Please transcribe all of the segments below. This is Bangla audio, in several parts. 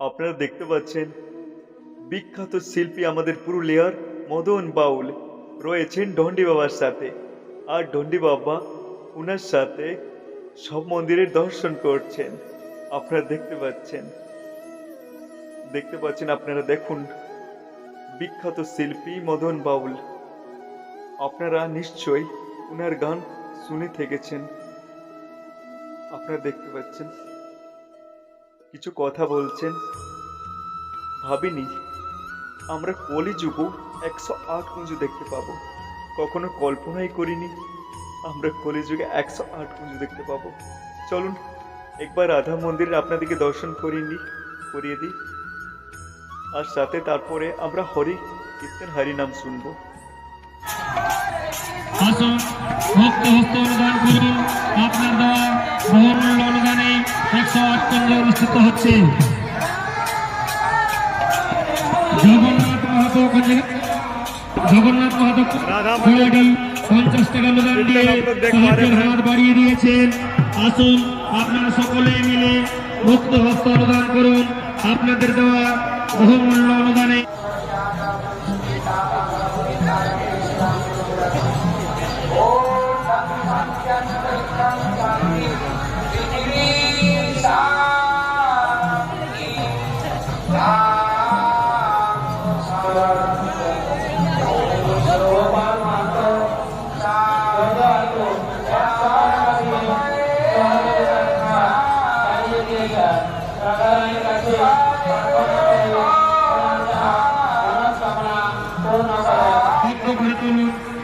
আপনারা দেখতে পাচ্ছেন, বিখ্যাত শিল্পী আমাদের পুরুলিয়ার মদন বাউল রয়েছেন ডন্ডি বাবার সাথে। আর ডন্ডি বাবা ওনার সাথে সব মন্দিরের দর্শন করছেন, আপনারা দেখতে পাচ্ছেন। দেখতে পাচ্ছেন, আপনারা দেখুন, বিখ্যাত শিল্পী মদন বাউল। আপনারা নিশ্চয়ই ওনার গান শুনে থেকেছেন। আপনারা দেখতে পাচ্ছেন কিছু কথা বলছেন। ভাবিনি, আমরা কলিযুগও একশো আট কুঞ্জ দেখতে পাবো। কখনো কল্পনাই করিনি, আমরা কলিযুগে একশো আট কুঞ্জ দেখতে পাবো। চলুন, একবার রাধা মন্দিরে আপনাদেরকে দর্শন করিনি করিয়ে দিই। আর সাথে তারপরে আমরা হরি কীর্তন হরি নাম শুনব। আসুন, ভক্ত হস্ত অনুদান করুন আপনার দেওয়া বহুমূল্য অনুদানে একশো আট কেন্দ্র অনুষ্ঠিত হচ্ছে জগন্নাথ মাহাতো জগন্নাথ মাহাতো কমিটি পঞ্চাশ টাকা অনুদান দিয়ে সাহায্যের হাত বাড়িয়ে দিয়েছেন আসুন আপনারা সকলে মিলে ভক্ত হস্ত অনুদান করুন আপনাদের দেওয়া বহুমূল্য অনুদানে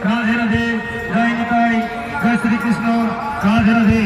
রাধে রাধে জয় নিতাই জয় শ্রীকৃষ্ণ রাধে রাধে